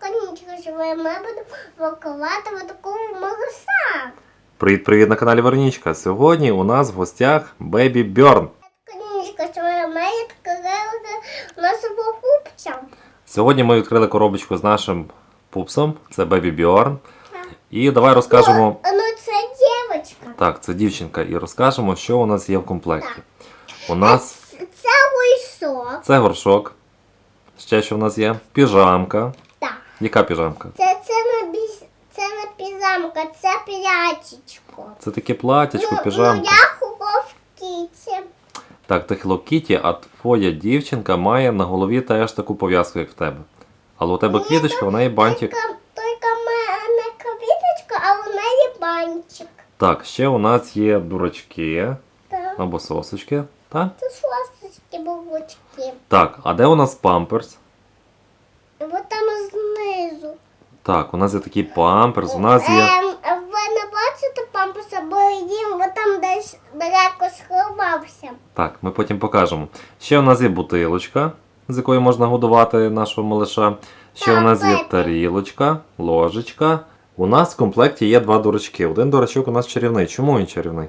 Конічка, що ми будемо пакувати в такому магазин. Привіт, привіт на каналі Веронічка. Сьогодні у нас в гостях Бебі Бьорн. Конічка, що ми відкрили нашого пупця. Сьогодні ми відкрили коробочку з нашим пупсом. Це Бебі Бьорн. І давай розкажемо. Ну, це дівчинка. Так, це дівчинка, і розкажемо, що у нас є в комплекті. У нас Це лисок. це горшок. Ще що в нас є? Піжамка. Яка піжамка? Це, це не це не пізамка, це плячечко. Це таке платячко, Ну, піжамка. я ховав кіті. Так, ти Hello Kitty, а твоя дівчинка має на голові теж таку пов'язку, як в тебе. Але у тебе квіточка, в неї бантик. Тільки, тільки в мене квіточка, а у неї бантик. Так, ще у нас є дурачки Так. або сосочки. Так? Це шосточки бабочки. Так, а де у нас памперс? Ось там знизу. Так, у нас є такий памперс, у нас є. Ем, ви не бачите пампуса, бо їм бо там десь далеко сховався. Так, ми потім покажемо. Ще у нас є бутилочка, з якої можна годувати нашого малиша. Ще у нас є тарілочка, ложечка. У нас в комплекті є два дурачки. Один дурачок у нас чарівний. Чому він чарівний?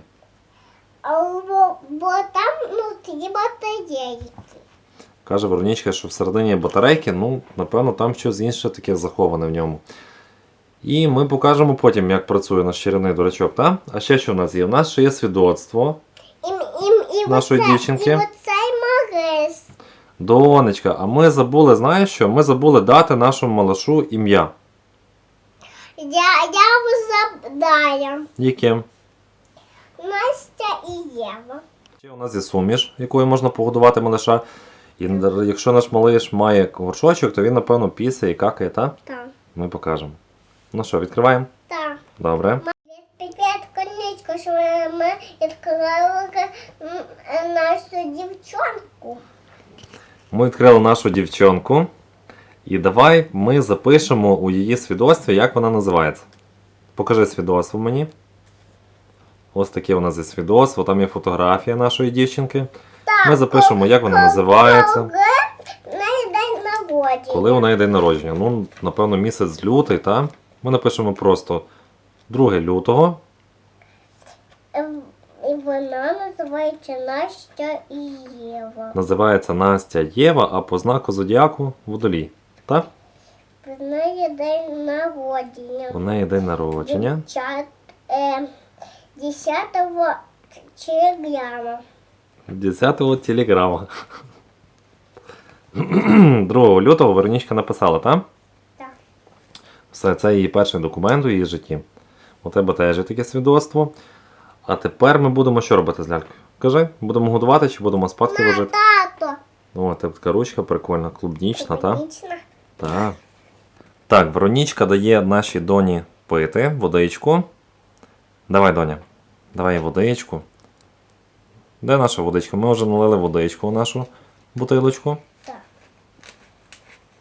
А, Бо, бо там ну, ті батареї. Каже Веронічка, що всередині батарейки, ну, напевно, там щось інше таке заховане в ньому. І ми покажемо потім, як працює наш чарівний дурачок, так? А ще що у нас є? У нас ще є свідоцтво. І, і, і Нашої оце- дівчинки. І оцей. Донечка, а ми забули, знаєш що? Ми забули дати нашому малышу ім'я. Я, я вас забдаю. Яке? Настя і Єва. Ще у нас є суміш, якою можна погодувати малиша. І якщо наш малиш має горшочок, то він, напевно, пісає і какає, так? Так, Ми покажемо. Ну що, відкриваємо? так. Добре. Привіт, конечко, що ми відкрили нашу дівчонку. Ми відкрили нашу дівчонку. І давай ми запишемо у її свідоцтві, як вона називається. Покажи свідоцтво мені. Ось таке у нас є свідоцтво, там є фотографія нашої дівчинки. Ми запишемо, як вона називається, Коли на день народження. коли у неї день народження. Ну, напевно, місяць лютий, так? Ми напишемо просто 2 лютого. І вона називається Настя і Єва. Називається Настя Єва, а по знаку зодіаку водолій. Так? В неї день народження. У неї день народження. Дівчат, е, 10 телеграма. 10-го телеграма. 2 лютого Веронічка написала, так? Так. Все, це її перший документ у її житті. У тебе теж є таке свідоцтво. А тепер ми будемо що робити з лялькою? Кажи, будемо годувати чи будемо спадки На, ложити? тато. О, тебе така ручка прикольна, клубнічна, так? Клубнічна. Так. Так, Веронічка дає нашій доні пити водичку. Давай, доня. Давай водичку. Де наша водичка? Ми вже налили водичку у нашу бутилочку. Так.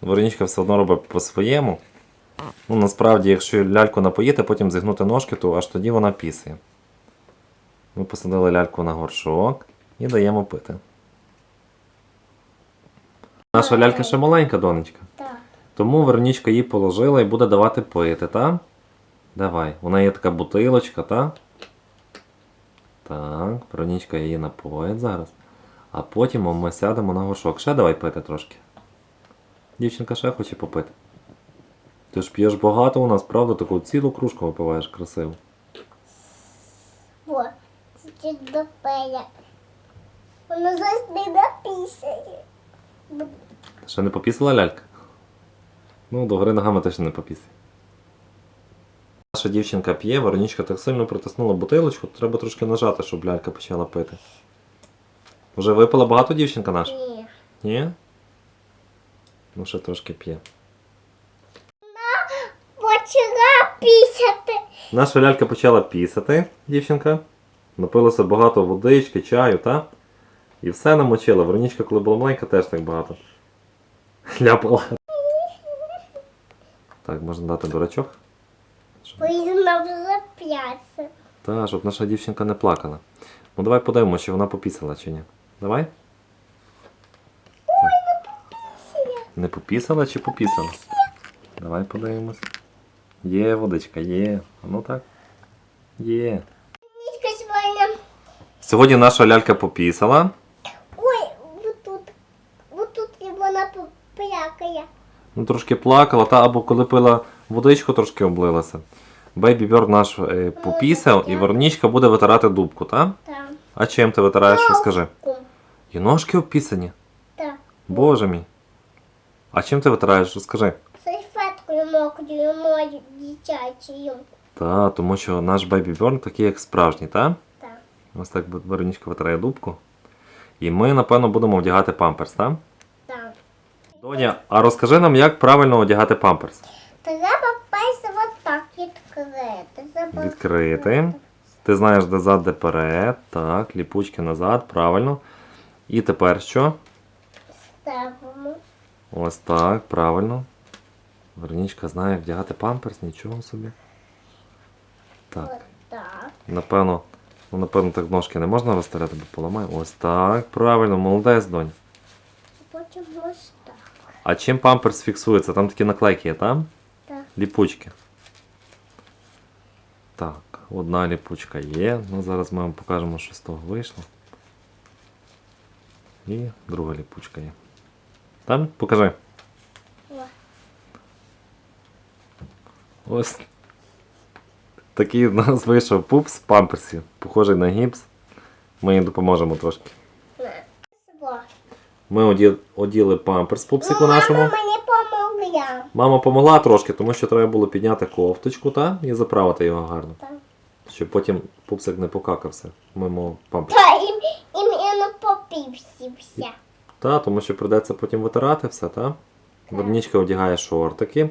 Веронічка все одно робить по-своєму. Ну, насправді, якщо ляльку напоїти, потім зігнути ножки, то аж тоді вона пісає. Ми посадили ляльку на горшок і даємо пити. Наша лялька ще маленька, донечка. Так. Тому Веронічка її положила і буде давати пити, так? Давай. У неї є така бутилочка, так? Так, Веронічка її напоїть зараз. А потім ми сядемо на горшок. Ще давай пити трошки. Дівчинка ще хоче попити. Ти ж п'єш багато у нас, правда? Таку цілу кружку випиваєш красиво. О, це допея. Вона зараз не написає. Ще не попісила лялька? Ну, до гори ногами теж не попісить. Наша дівчинка п'є, Веронічка так сильно притиснула бутилочку, треба трошки нажати, щоб лялька почала пити. Вже випила багато дівчинка наша? Ні. Ні? Ну, ще трошки п'є. Почала пісяти. Наша лялька почала пісати, дівчинка. Напилося багато водички, чаю, та? І все намочила. Веронічка, коли була маленька, теж так багато. Ляпала. Так, можна дати дурачок. Щоб- вже п'яться. Та, щоб наша дівчинка не плакала. Ну давай подивимося, чи вона попісала чи ні. Давай? Пісія. Не попісала чи попісала? Давай подивимось. Є водичка, є. А ну так. Є. Сьогодні. Сьогодні наша лялька попісала. Ой, вот тут. Вот тут і вона плякає. Ну, трошки плакала, та або коли пила водичку, трошки облилася. Бейбі Бьорд наш е, попісав, і Веронічка буде витирати дубку, так? Там. А чим ти витираєш, розкажи? І ножки опісані. Так. Боже мій. А чим ти витираєш, розкажи? Салфеткою мокрою, мою дитячою. Та, тому що наш Бейбі Бьорн такий, як справжній, так? Так. Ось так Веронічка витирає дубку. І ми, напевно, будемо вдягати памперс, так? Так. Доня, а розкажи нам, як правильно одягати памперс. Треба пальці отак відкрити. Треба Відкрити. Ти знаєш, де зад, де перед. Так, ліпучки назад, правильно. І тепер що? Ставимо. Ось так, правильно. Веронічка знає, як вдягати памперс, нічого собі. Так, Отак. напевно, ну, напевно, так ножки не можна розтирати, бо поламає. Ось так, правильно, молодець, донь. Потім ось так. А чим памперс фіксується? Там такі наклейки є, там? Так. Ліпучки. Так, одна ліпучка є. Ну, зараз ми вам покажемо, що з того вийшло. І друга ліпучка є. Там? Покажи. Ось. Такий в нас вийшов пупс в памперсі, похожий на гіпс. Ми їм допоможемо трошки. Ми оді- оділи памперс пупсику Ну, нашому. Мама мені помогла. Мама помогла трошки, тому що треба було підняти кофточку та, і заправити його гарно. Так. Щоб потім пупсик не покакався. Мимо памперс. Та і, і мене попівсівся. Та, тому що придеться потім витирати все, та? Веронічка одягає шортики.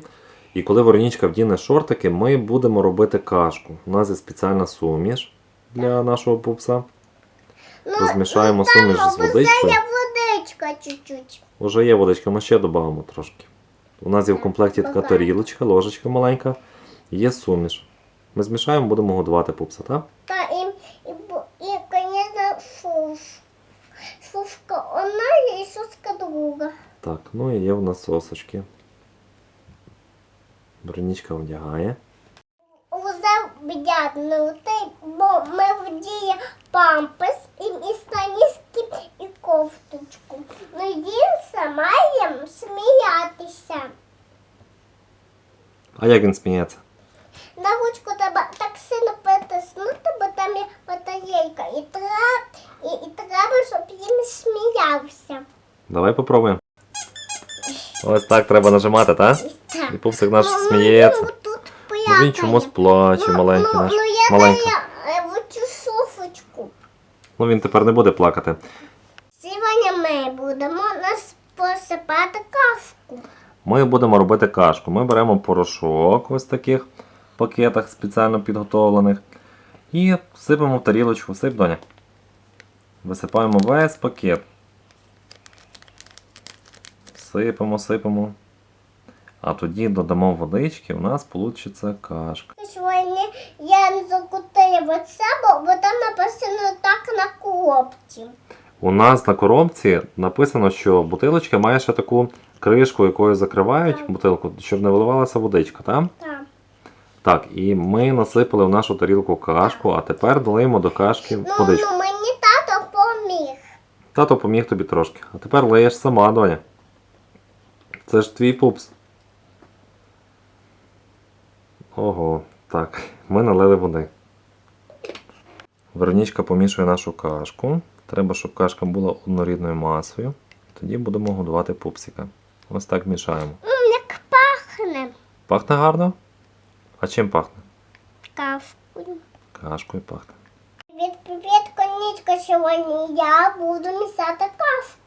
І коли Веронічка вдіне шортики, ми будемо робити кашку. У нас є спеціальна суміш для нашого пупса. Розмішаємо суміш з водичкою. Водичка чуть-чуть. Уже є водичка, ми ще додамо трошки. У нас є в комплекті така Багато. тарілочка, ложечка маленька. Є суміш. Ми змішаємо, будемо годувати пупса, так? Та і, і, бу- і, звісно, шуш. Шушка одна і шушка друга. Так, ну і є в нас сосочки. Веронічка одягає. Уже вдягнутий, бо ми вдіє памперс і, станіски, і кофточку. Ну він має сміятися. А як він сміється? На ручку треба так сильно притиснути, бо там є батарейка. І треба, і, і треба, щоб він сміявся. Давай попробуємо. Ось так треба нажимати, так? Так. І пупсик наш Ну, сміється. Ну, тут Ну він чомусь плаче, маленький ну, наш. Ну, я Маленький. даю е, в цю шуфочку. Ну він тепер не буде плакати. Сьогодні ми будемо нас посипати кашку. Ми будемо робити кашку. Ми беремо порошок ось таких пакетах спеціально підготовлених. І сипемо в тарілочку. Сип, доня. Висипаємо весь пакет. Сипемо, сипемо. А тоді додамо водички, у нас вийде кашка. Я не закутила оце, бо, бо там написано так на коробці. У нас на коробці написано, що бутилочка має ще таку кришку, якою закривають Так. бутилку, щоб не виливалася водичка, так? Так. Так, і ми насипали в нашу тарілку кашку, а тепер долиємо до кашки Ну, водичку. ну мені тато поміг. Тато поміг тобі трошки. А тепер лиєш сама, доня. Це ж твій пупс. Ого, так, ми налили води. Веронічка помішує нашу кашку. Треба, щоб кашка була однорідною масою. Тоді будемо годувати пупсика. Ось так мішаємо. М, як пахне Пахне гарно? А чим пахне? кашкою. Кашкою пахне. Від привіт, конічка, сьогодні я буду місати кашку.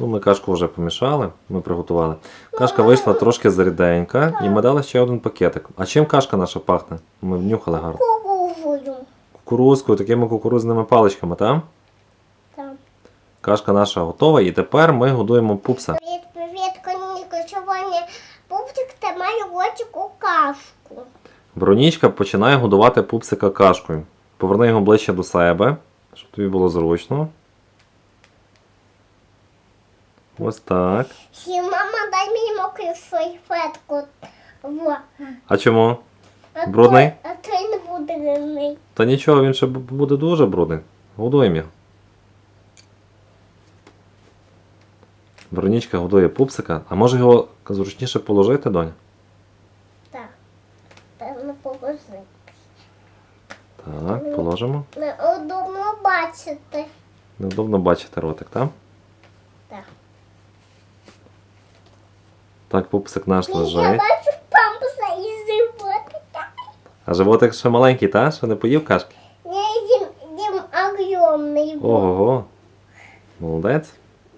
Ну, ми кашку вже помішали, ми приготували. Кашка вийшла трошки заріденька, і ми дали ще один пакетик. А чим кашка наша пахне? Ми внюхали гарно. Кукурузою. Кукурузкою, такими кукурузними паличками, так? Так. Кашка наша готова, і тепер ми годуємо пупса. Привіт, привіт, конічка, сьогодні пупчик тримає ротик у кашку. Веронічка починає годувати пупсика кашкою. Поверни його ближче до себе, щоб тобі було зручно. Ось так. І мама, дай мені мокру салфетку. Во. А чому? А Брудний? А той не буде брудний. Та нічого, він ще буде дуже брудний. Годуємо його. Веронічка годує пупсика, а може його зручніше положити, доня? Так. Певно положи. Так, положимо. Неудобно бачити. Неудобно бачити ротик, так? Так. Так, пупсик наш Я лежить. бачу пампуса і животика. А животик ще маленький, та? Ще не поїв кашки? Не їм, їм огромний був. Ого. Молодець.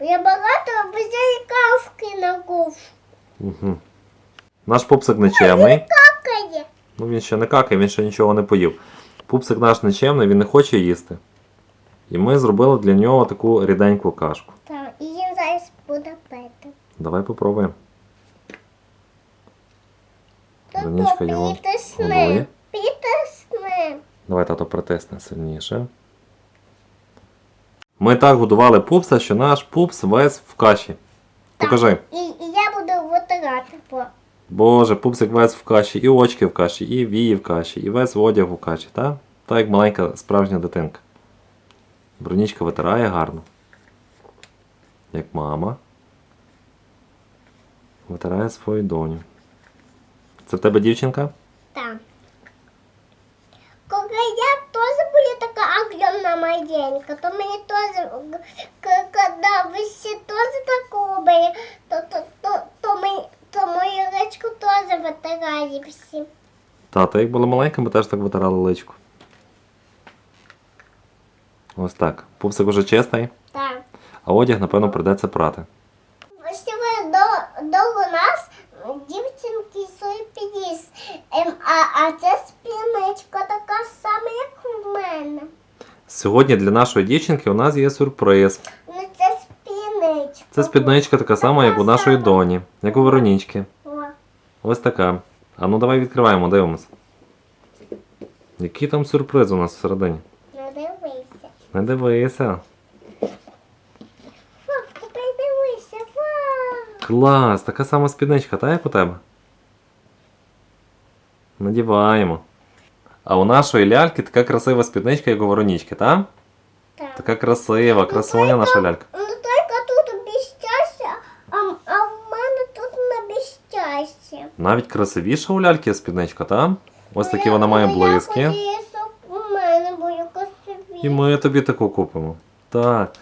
Я багато обіцяю кавки на ковш. Угу. Наш пупсик нечемний. Какає. Ну він ще не какає, він ще нічого не поїв. Пупсик наш нечемний, він не хоче їсти. І ми зробили для нього таку ріденьку кашку. Так, і їм зараз буде пити. Давай попробуємо. Веронічка його притисни. годує. Притисни. Давай тато притисне сильніше. Ми так годували пупса, що наш пупс весь в каші. Покажи. І, і я буду витирати по. Боже, пупсик весь в каші, і очки в каші, і вії в каші, і весь одяг у каші, так? Так як маленька справжня дитинка. Бронічка витирає гарно. Як мама. Витирає свою доню. Це в тебе дівчинка? Так. Коли я теж була така огромна маленька, то мені теж, коли ви теж таку були, то, то, то, то, мені, то мою речку теж витирає всі. Тата, як була маленька, ми теж так витирали личку. Ось так. Пупсик уже чистий, Так. а одяг, напевно, придеться прати. Сьогодні до, до нас підіс. Ем, а, а це спіничка така сама, як у мене. Сьогодні для нашої дівчинки у нас є сюрприз. Ну це спіничка. Це спідничка така сама, як у нашої доні, як у Веронічки. О, Ось така. А ну давай відкриваємо, дивимося. Який там сюрприз у нас всередині? не дивися. Не дивися. Вау. Клас, така сама спідничка, та як у тебе? Надіваємо. А у нашої ляльки така красива спідничка, як у Веронічки, та? Так. Така красива, красуня наша лялька. Ну тільки тут безщастя, а, а в мене тут не безщастя. Навіть красивіша у ляльки спідничка, та? Ось такі вона має блиски. У мене. І ми тобі таку купимо. Так.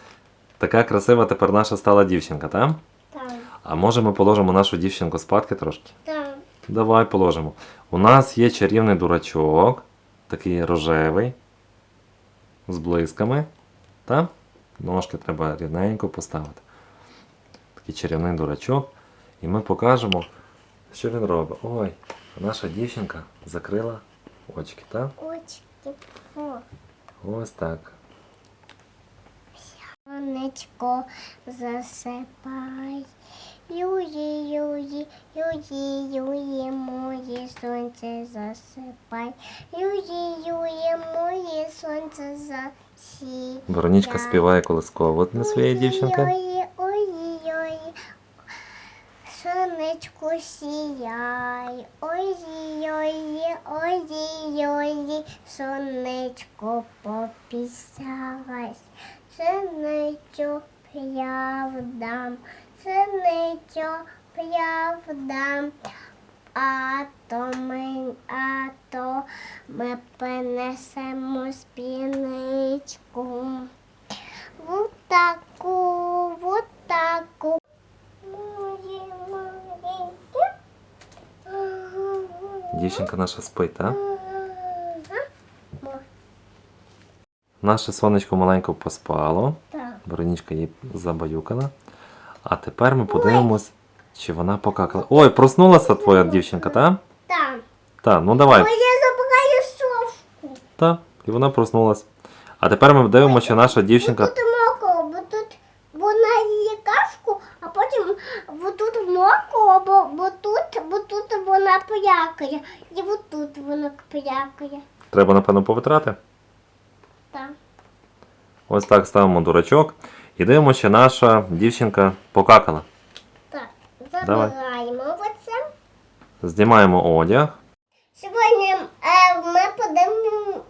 Така красива тепер наша стала дівчинка, так? Так, А може ми положимо нашу дівчинку спадки трошки? так. Давай положимо. У нас є чарівний дурачок, такий рожевий, з блисками. Так? Ножки треба рівненько поставити. Такий чарівний дурачок. І ми покажемо, що він робить. Ой, наша дівчинка закрила очки, так? Очки. О. Ось так. Сонечко засипай. Юї, юї, юї, юї, моє сонце засипай. Юї, юї, моє сонце засіпай. Веронічка співає колисково для своєї дівчинки. Ой, ой, ой, сонечко сіяй. Ой, ой, ой, ой, сонечко попісяй. Сонечко правда, сонечко правда. А то ми, а то ми принесемо спіничку. Вот таку, вот таку. Дівчинка наша спить, так? Наше сонечко маленько поспало. Так. Веронічка її забаюкала. А тепер ми подивимось, чи вона покакала. Ой, проснулася твоя дівчинка, так? Так. Так, ну Ой, давай. я забираю совку. Так, і вона проснулась. А тепер ми дивимося, чи наша дівчинка. Тут мокро, бо тут вона їє кашку, а потім бо тут мокро, бо, бо тут, бо тут вона плякає. І от тут вона плякає. Треба, напевно, повитрати. Так. Ось так ставимо дурачок. І дивимося, чи наша дівчинка покакала. Так, забираємо оце. Знімаємо одяг. Сьогодні е, ми подивимо,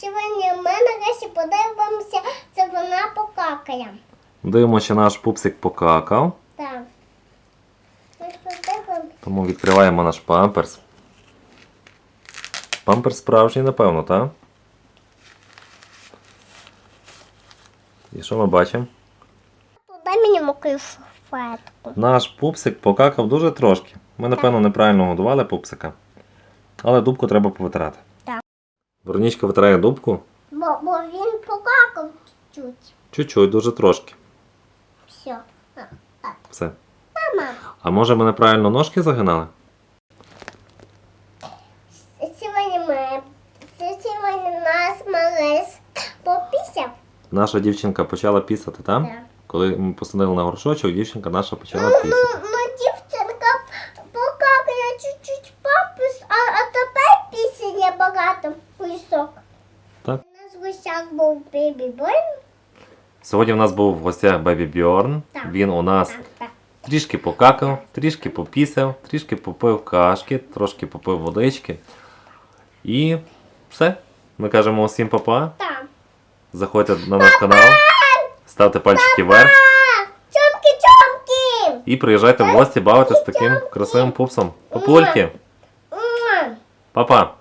сьогодні ми нарешті подивимося, це вона покакає. Дивимося, що наш пупсик покакав. Так. Ми. Тому відкриваємо наш памперс. Памперс справжній, напевно, так? І що ми бачимо? Дай мені мокру фетку. Наш пупсик покакав дуже трошки. Ми, напевно, неправильно годували пупсика. Але дубку треба повитирати. Так. Веронічка витирає дубку. Бо, бо він покакав чуть-чуть. Чуть-чуть, дуже трошки. Все. Все. Мама, А може ми неправильно ножки загинали? сьогодні ми, сьогодні нас малис попісяв. Наша дівчинка почала пісати, так? Так. Коли ми посадили на горшочок, дівчинка наша почала Ну, пісати. ну, ну, дівчинка покакає чуть-чуть папус, а, а тепер пісення багато кусок. Так. У нас в гостях був бебі Борн. Сьогодні в нас був в гостях Бебі Бьорн. Так. Він у нас Так, так. трішки покакав, трішки попісяв, трішки попив кашки, трошки попив водички. І все. Ми кажемо усім папа. Так. Заходьте на наш канал, ставте пальчики вверх А, Чомки-чомки! і приїжджайте в гості бавитися з таким красивим пупсом. Папульки, папа!